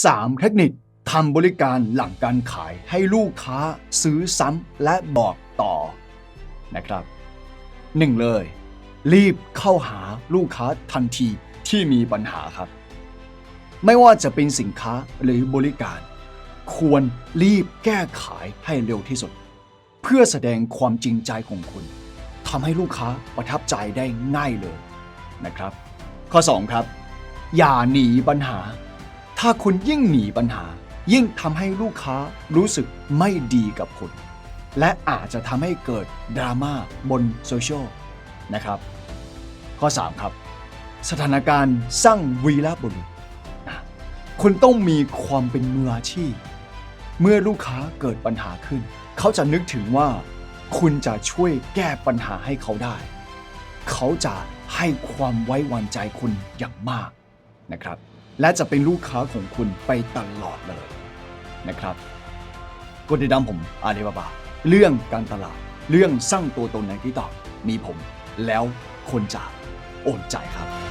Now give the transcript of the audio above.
3. เทคนิคทำบริการหลังการขายให้ลูกค้าซื้อซ้ำและบอกต่อนะครับ 1. เลย รีบเข้าหาลูกค้าทันทีที่มีปัญหาครับ ไม่ว่าจะเป็นสินค้าหรือบริการ ควรรีบแก้ไขให้เร็วที่สุด เพื่อแสดงความจริงใจของคุณทำให้ลูกค้าประทับใจได้ง่ายเลยนะครับ ข้อ 2 ครับ อย่าหนีปัญหา ถ้าคุณยิ่งหนีปัญหา ยิ่งทำให้ลูกค้ารู้สึกไม่ดีกับคุณ และอาจจะทำให้เกิดดราม่าบนโซเชียลนะครับ ข้อ 3 ครับ สถานการณ์สร้างวีรบุรุษนคุณต้องมีความเป็นมืออาชีพ เมื่อลูกค้าเกิดปัญหาขึ้น เขาจะนึกถึงว่า คุณจะช่วยแก้ปัญหาให้เขาได้ เขาจะให้ความไว้วางใจคุณอย่างมากนะครับ และจะเป็นลูกค้าของคุณไปตลอดเลยนะครับกดติดตามผมอาเดบาบา เรื่องการตลาด เรื่องสร้างตัวตนในที่ต่อมีผม แล้วคนจะโอนใจครับ